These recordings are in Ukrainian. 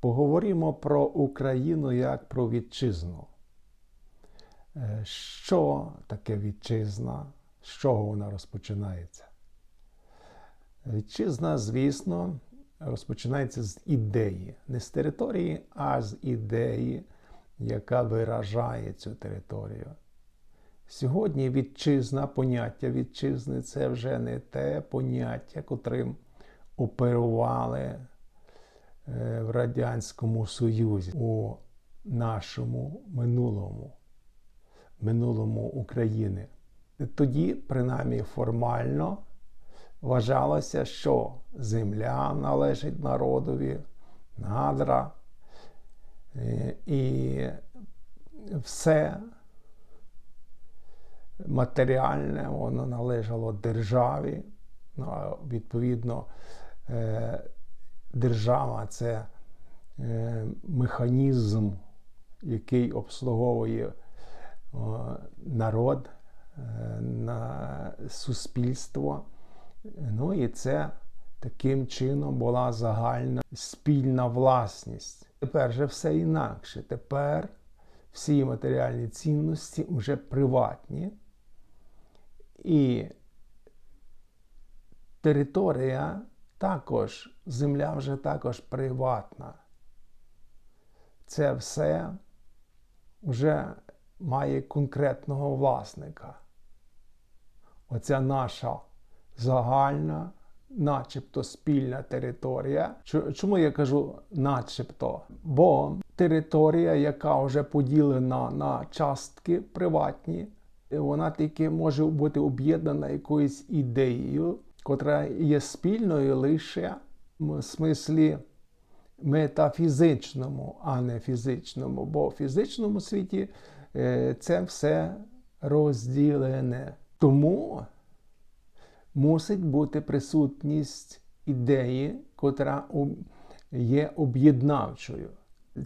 Поговоримо про Україну як про вітчизну. Е, Що таке вітчизна? З чого вона розпочинається? Вітчизна, звісно, розпочинається з ідеї. Не з території, а з ідеї, яка виражає цю територію. Сьогодні вітчизна, поняття вітчизни це вже не те поняття, котрим оперували в Радянському Союзі у нашому минулому, минулому України. Тоді, принаймні формально, вважалося, що земля належить народові, надра е, і все матеріальне, воно належало державі. Ну, відповідно, е, держава це е, механізм, який обслуговує народ, е, суспільство. Ну і це таким чином була загальна спільна власність. Тепер же все інакше. Тепер всі матеріальні цінності вже приватні. І територія також, земля вже також приватна. Це все вже має конкретного власника. Оця наша загальна, начебто спільна територія. Чому я кажу начебто? Бо територія, яка вже поділена на частки приватні, вона тільки може бути об'єднана якоюсь ідеєю, котра є спільною лише в смислі метафізичному, а не фізичному. Бо в фізичному світі е, це все розділене. Тому мусить бути присутність ідеї, котра є об'єднавчою.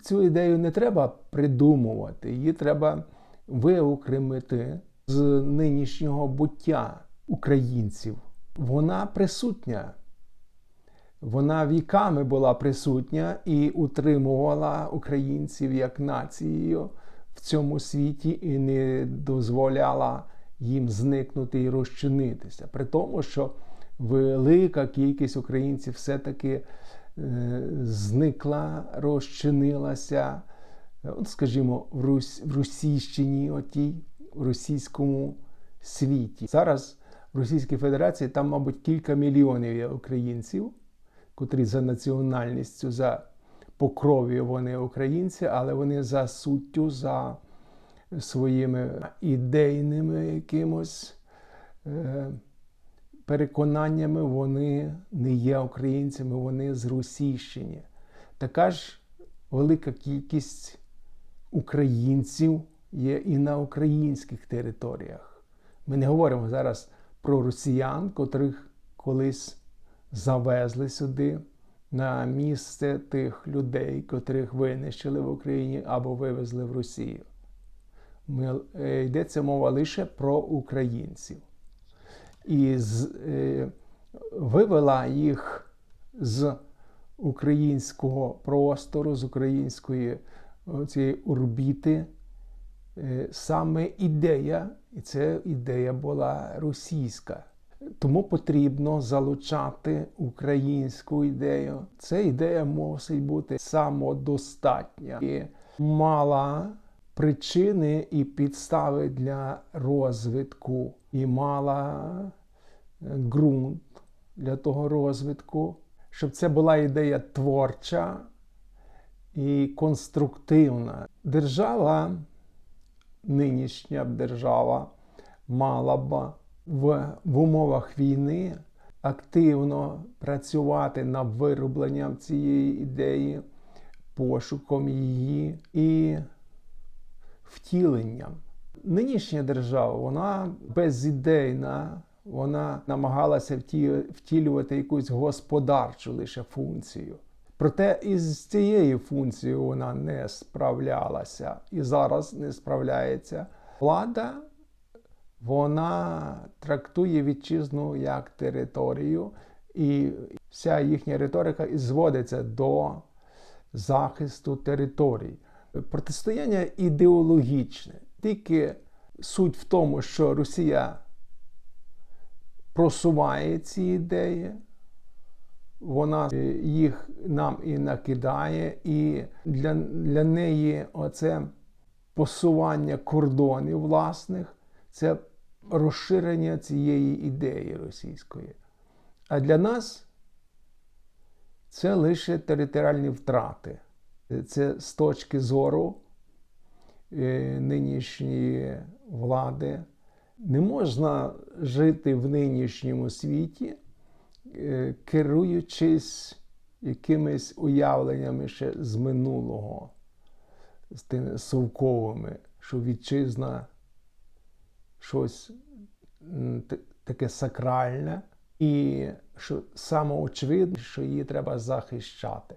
Цю ідею не треба придумувати, її треба виокремити з нинішнього буття українців. Вона присутня. Вона віками була присутня і утримувала українців як нацією в цьому світі і не дозволяла їм зникнути і розчинитися. При тому, що велика кількість українців все-таки е, зникла, розчинилася, от, скажімо, в, Російщині, отій, в російському світі. Зараз Російській Федерації там, мабуть, кілька мільйонів є українців, котрі за національністю, за покров'ю вони українці, але вони за суттю, за своїми ідейними якимось е, переконаннями вони не є українцями, вони з Російщини. Така ж велика кількість українців є і на українських територіях. Ми не говоримо зараз про росіян, котрих колись завезли сюди. На місце тих людей, котрих винищили в Україні або вивезли в Росію. Е, йдеться мова лише про українців. І з, е, вивела їх з українського простору, з української цієї орбіти е, саме ідея, і ця ідея була російська. Тому потрібно залучати українську ідею. Ця ідея мусить бути самодостатня і мала причини і підстави для розвитку і мала е, ґрунт для того розвитку, щоб це була ідея творча і конструктивна. Держава, нинішня держава, мала б в, в умовах війни активно працювати над виробленням цієї ідеї, пошуком її і втіленням. Нинішня держава, вона безідейна, вона намагалася втілювати якусь господарчу лише функцію. Проте із цією функцією вона не справлялася і зараз не справляється. Влада вона трактує вітчизну як територію, і вся їхня риторика зводиться до захисту територій. Протистояння ідеологічне. Тільки суть в тому, що Росія просуває ці ідеї, вона їх нам і накидає, і для, для неї оце посування кордонів власних це розширення цієї ідеї російської. А для нас це лише територіальні втрати. Це з точки зору е, нинішньої влади. Не можна жити в нинішньому світі, керуючись якимись уявленнями ще з минулого, з тими совковими, що вітчизна щось таке сакральне, і що самоочевидно, що її треба захищати.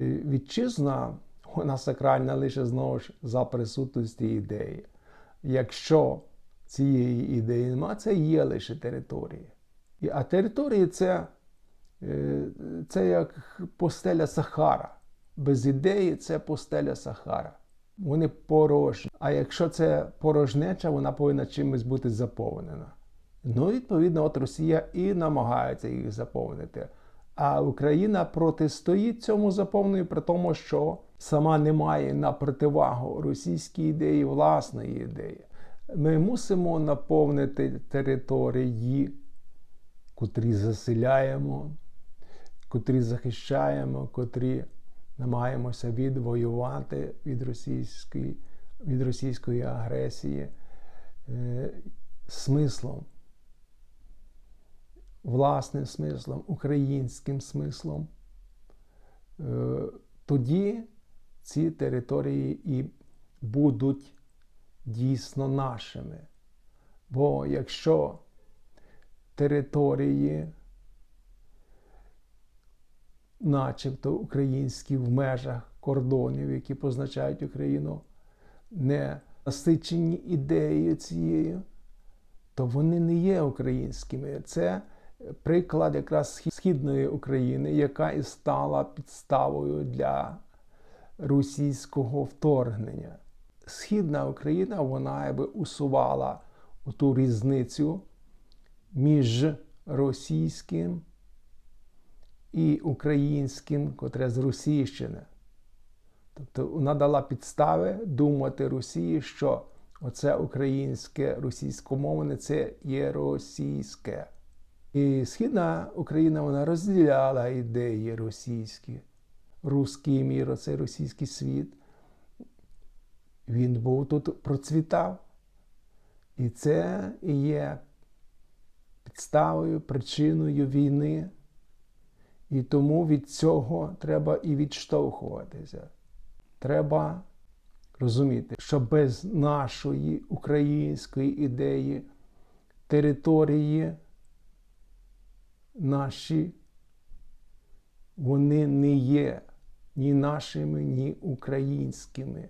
Е, Вітчизна, вона сакральна лише знову ж за присутності ідеї. Якщо цієї ідеї нема, це є лише територія. А території це, е, це як постеля Сахара. Без ідеї це постеля Сахара. Вони порожні. А якщо це порожнеча, вона повинна чимось бути заповнена. Ну, відповідно, от Росія і намагається їх заповнити. А Україна протистоїть цьому заповненню, при тому, що сама не має на противагу російській ідеї власної ідеї. Ми мусимо наповнити території, котрі заселяємо, котрі захищаємо, котрі намагаємося відвоювати від російської, від російської агресії е, смислом, власним смислом, українським смислом. Е, тоді ці території і будуть дійсно нашими. Бо якщо території, начебто українські в межах кордонів, які позначають Україну, не насичені ідеєю цією, то вони не є українськими. Це приклад якраз східної України, яка і стала підставою для російського вторгнення. Східна Україна вона якби усувала ту різницю між російським і українським, котре з Російщини. Тобто вона дала підстави думати Росії, що оце українське російськомовне це є російське. І Східна Україна вона розділяла ідеї російські, руський мір, оцей російський світ. Він був тут процвітав. І це і є підставою, причиною війни. І тому від цього треба і відштовхуватися. Треба розуміти, що без нашої української ідеї території наші вони не є ні нашими, ні українськими.